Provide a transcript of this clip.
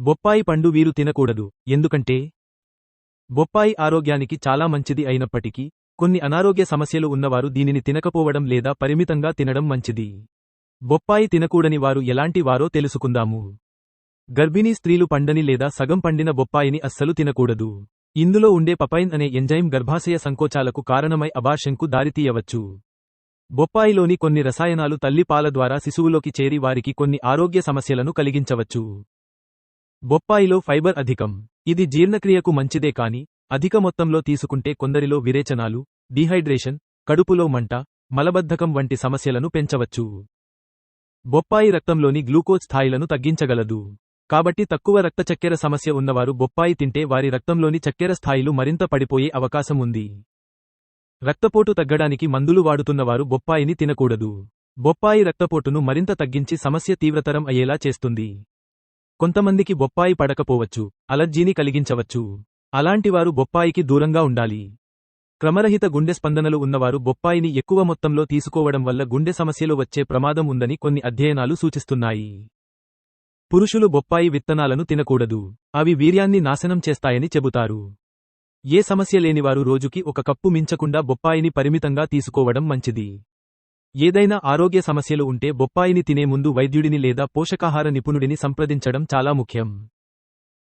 బొప్పాయి పండు వీరు తినకూడదు ఎందుకంటే బొప్పాయి ఆరోగ్యానికి చాలా మంచిది అయినప్పటికీ కొన్ని అనారోగ్య సమస్యలు ఉన్నవారు దీనిని తినకపోవడం లేదా పరిమితంగా తినడం మంచిది. బొప్పాయి తినకూడని వారు ఎలాంటి వారో తెలుసుకుందాము. గర్భిణీ స్త్రీలు పండని లేదా సగం పండిన బొప్పాయిని అస్సలు తినకూడదు. ఇందులో ఉండే పపైన్ అనే ఎంజైమ్ గర్భాశయ సంకోచాలకు కారణమై అబార్షన్కు దారితీయవచ్చు. బొప్పాయిలోని కొన్ని రసాయనాలు తల్లి పాల ద్వారా శిశువులోకి చేరి వారికి కొన్ని ఆరోగ్య సమస్యలను కలిగించవచ్చు. బొప్పాయిలో ఫైబర్ అధికం. ఇది జీర్ణక్రియకు మంచిదే కాని అధిక మొత్తంలో తీసుకుంటే కొందరిలో విరేచనాలు డీహైడ్రేషన్ కడుపులో మంట మలబద్ధకం వంటి సమస్యలను పెంచవచ్చు. బొప్పాయి రక్తంలోని గ్లూకోజ్ స్థాయిలను తగ్గించగలదు. కాబట్టి తక్కువ రక్త చక్కెర సమస్య ఉన్నవారు బొప్పాయి తింటే వారి రక్తంలోని చక్కెర స్థాయిలు మరింత పడిపోయే అవకాశం ఉంది. రక్తపోటు తగ్గడానికి మందులు వాడుతున్నవారు బొప్పాయిని తినకూడదు. బొప్పాయి రక్తపోటును మరింత తగ్గించి సమస్య తీవ్రతరం అయ్యేలా చేస్తుంది. కొంతమందికి బొప్పాయి పడకపోవచ్చు అలర్జీని కలిగించవచ్చు. అలాంటివారు బొప్పాయికి దూరంగా ఉండాలి. క్రమరహిత గుండె స్పందనలు ఉన్నవారు బొప్పాయిని ఎక్కువ మొత్తంలో తీసుకోవడం వల్ల గుండె సమస్యలు వచ్చే ప్రమాదం ఉందని కొన్ని అధ్యయనాలు సూచిస్తున్నాయి. పురుషులు బొప్పాయి విత్తనాలను తినకూడదు. అవి వీర్యాన్ని నాశనం చేస్తాయని చెబుతారు. ఏ సమస్య లేనివారు రోజుకి ఒక కప్పు మించకుండా బొప్పాయిని పరిమితంగా తీసుకోవడం మంచిది. ఏదైనా ఆరోగ్య సమస్యలు ఉంటే బొప్పాయిని తినే ముందు వైద్యుడిని లేదా పోషకాహార నిపుణుడిని సంప్రదించడం చాలా ముఖ్యం.